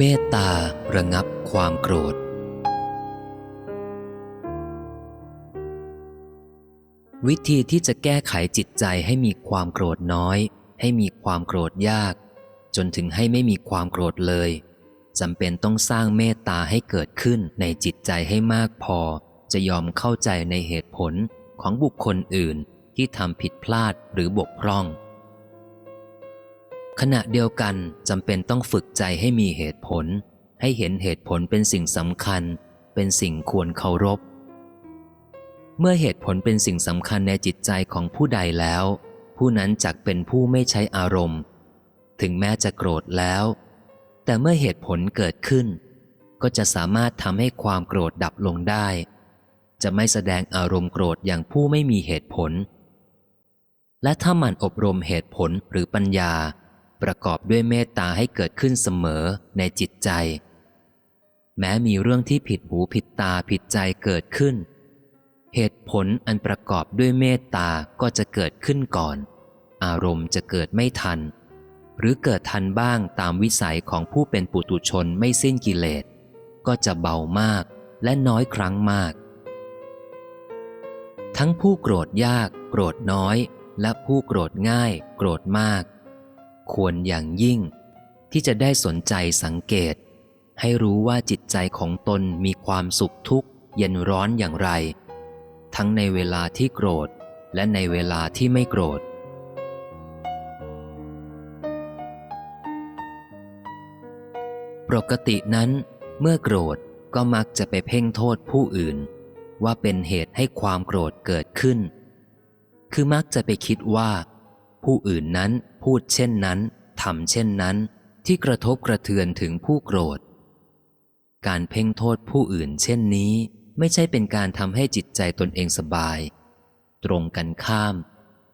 เมตตาระงับความโกรธ วิธีที่จะแก้ไขจิตใจให้มีความโกรธน้อย ให้มีความโกรธยาก จนถึงให้ไม่มีความโกรธเลยจำเป็นต้องสร้างเมตตาให้เกิดขึ้นในจิตใจให้มากพอ จะยอมเข้าใจในเหตุผลของบุคคลอื่นที่ทำผิดพลาดหรือบกพร่อง ขณะเดียวกันจำเป็นต้องฝึกใจให้มีเหตุผล ให้เห็นเหตุผลเป็นสิ่งสำคัญ เป็นสิ่งควรเคารพ เมื่อเหตุผลเป็นสิ่งสำคัญในจิตใจของผู้ใดแล้ว ผู้นั้นจักเป็นผู้ไม่ใช้อารมณ์ ถึงแม้จะโกรธแล้ว แต่เมื่อเหตุผลเกิดขึ้น ก็จะสามารถทำให้ความโกรธดับลงได้ จะไม่แสดงอารมณ์โกรธอย่างผู้ไม่มีเหตุผล และถ้ามันอบรมเหตุผลหรือปัญญา ประกอบด้วยเมตตาให้เกิดขึ้นเสมอในจิตใจ แม้มีเรื่องที่ผิดหูผิดตาผิดใจเกิดขึ้น เหตุผลอันประกอบด้วยเมตตาก็จะเกิดขึ้นก่อน อารมณ์จะเกิดไม่ทัน หรือเกิดทันบ้างตามวิสัยของผู้เป็นปุตุชนไม่สิ้นกิเลส ก็จะเบามากและน้อยครั้งมาก ทั้งผู้โกรธยาก โกรธน้อย และผู้โกรธง่าย โกรธมาก ควรอย่างยิ่ง ที่จะได้สนใจสังเกต ให้รู้ว่าจิตใจของตนมีความสุขทุกข์ เย็นร้อนอย่างไร ทั้งในเวลาที่โกรธและในเวลาที่ไม่โกรธ ปกตินั้น เมื่อโกรธก็มักจะไปเพ่งโทษผู้อื่น ว่าเป็นเหตุให้ความโกรธเกิดขึ้น คือมักจะไปคิดว่า ผู้อื่นนั้นพูดเช่นนั้นทำเช่นนั้น ที่กระทบกระเทือนถึงผู้โกรธ การเพ่งโทษผู้อื่นเช่นนี้ ไม่ใช่เป็นการทำให้จิตใจตนเองสบาย ตรงกันข้าม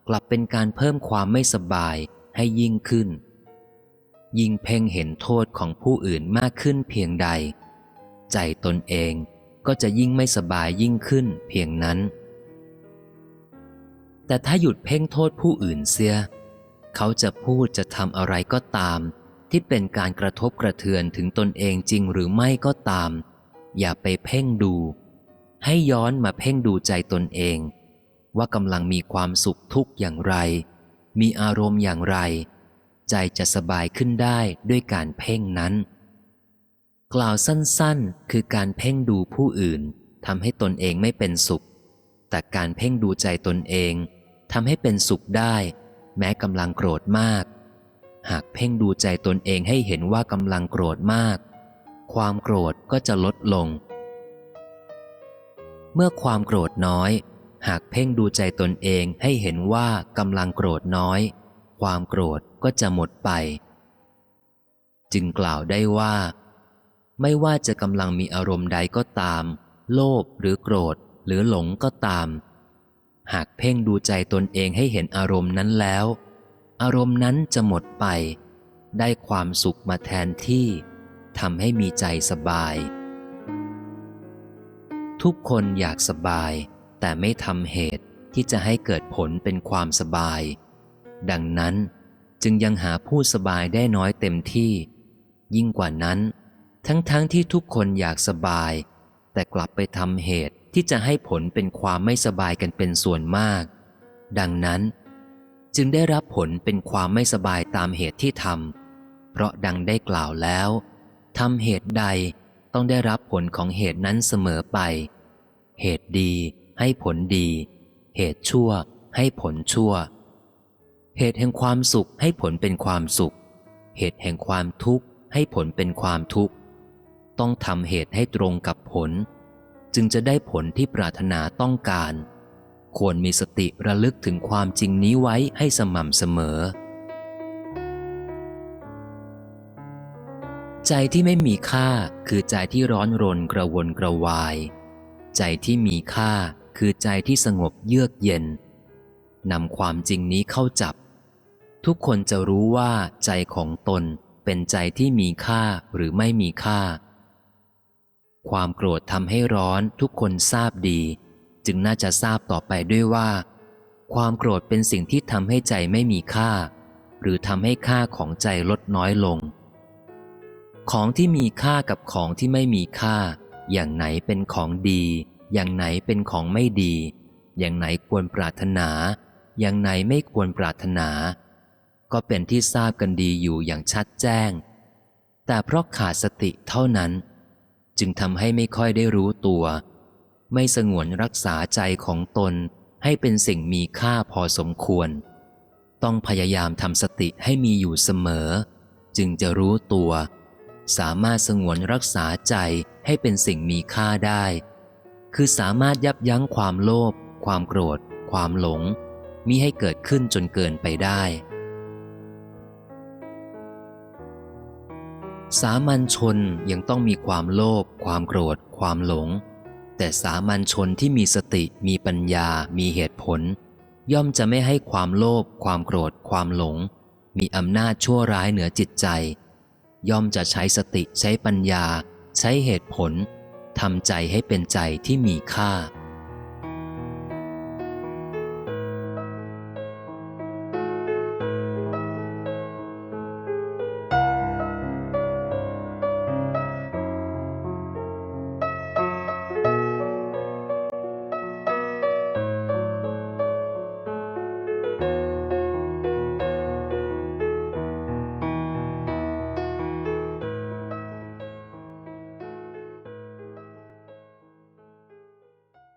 กลับเป็นการเพิ่มความไม่สบายให้ยิ่งขึ้น ยิ่งเพ่งเห็นโทษของผู้อื่นมากขึ้นเพียงใด ใจตนเองก็จะยิ่งไม่สบายยิ่งขึ้นเพียงนั้น แต่ถ้าหยุดเพ่งโทษผู้อื่นเสีย เขาจะพูดจะทำอะไรก็ตาม ที่เป็นการกระทบกระเทือนถึงตนเองจริงหรือไม่ก็ตาม อย่าไปเพ่งดู ให้ย้อนมาเพ่งดูใจตนเอง ว่ากำลังมีความสุขทุกข์อย่างไร มีอารมณ์อย่างไร ใจจะสบายขึ้นได้ด้วยการเพ่งนั้น กล่าวสั้นๆ คือการเพ่งดูผู้อื่นทำให้ตนเองไม่เป็นสุข แต่การเพ่งดูใจตนเอง ทำให้เป็นสุขได้ แม้กำลังโกรธมาก หากเพ่งดูใจตนเองให้เห็นว่ากำลังโกรธมาก ความโกรธก็จะลดลง เมื่อความโกรธน้อย หากเพ่งดูใจตนเองให้เห็นว่ากำลังโกรธน้อย ความโกรธก็จะหมดไป จึงกล่าวได้ว่า ไม่ว่าจะกำลังมีอารมณ์ใดก็ตาม โลภหรือโกรธหรือหลงก็ตาม หากเพ่งดูใจตนเองให้เห็นอารมณ์นั้นแล้ว อารมณ์นั้นจะหมดไป ได้ความสุขมาแทนที่ทำให้มีใจสบาย ทุกคนอยากสบาย แต่ไม่ทำเหตุที่จะให้เกิดผลเป็นความสบาย ดังนั้นจึงยังหาผู้สบายได้น้อยเต็มที่ ยิ่งกว่านั้น ทั้งๆทที่ทุกคนอยากสบาย แต่กลับไปทำเหตุ ที่จะให้ผลเป็นความไม่สบายกันเป็นส่วนมาก ดังนั้น จึงได้รับผลเป็นความไม่สบายตามเหตุที่ทำเพราะดังได้กล่าวแล้วทำเหตุใดต้องได้รับผลของเหตุนั้นเสมอไป เหตุดีให้ผลดี เหตุชั่วให้ผลชั่ว เหตุแห่งความสุขให้ผลเป็นความสุข เหตุแห่งความทุกข์ให้ผลเป็นความทุกข์ ต้องทำเหตุให้ตรงกับผล จึงจะได้ผลที่ปรารถนาต้องการ ควรมีสติระลึกถึงความจริงนี้ไว้ให้สม่ำเสมอ ใจที่ไม่มีค่าคือใจที่ร้อนรนกระวนกระวาย ใจที่มีค่าคือใจที่สงบเยือกเย็นนำความจริงนี้เข้าจับ ทุกคนจะรู้ว่าใจของตนเป็นใจที่มีค่าหรือไม่มีค่า ความโกรธทำให้ร้อนทุกคนทราบดี จึงน่าจะทราบต่อไปด้วยว่า ความโกรธเป็นสิ่งที่ทำให้ใจไม่มีค่า หรือทำให้ค่าของใจลดน้อยลง ของที่มีค่ากับของที่ไม่มีค่า อย่างไหนเป็นของดี อย่างไหนเป็นของไม่ดี อย่างไหนควรปรารถนา อย่างไหนไม่ควรปรารถนา ก็เป็นที่ทราบกันดีอยู่อย่างชัดแจ้ง แต่เพราะขาดสติเท่านั้น จึงทำให้ไม่ค่อยได้รู้ตัว ไม่สงวนรักษาใจของตนให้เป็นสิ่งมีค่าพอสมควร ต้องพยายามทำสติให้มีอยู่เสมอ จึงจะรู้ตัว สามารถสงวนรักษาใจให้เป็นสิ่งมีค่าได้ คือสามารถยับยั้งความโลภความโกรธ ความหลงมิให้เกิดขึ้นจนเกินไปได้ สามัญชนยังต้องมีความโลภความโกรธ ความหลง แต่สามัญชนที่มีสติมีปัญญา มีเหตุผล ย่อมจะไม่ให้ความโลภความโกรธ ความหลง มีอำนาจชั่วร้ายเหนือจิตใจ ย่อมจะใช้สติใช้ปัญญา ใช้เหตุผลทำใจให้เป็นใจที่มีค่า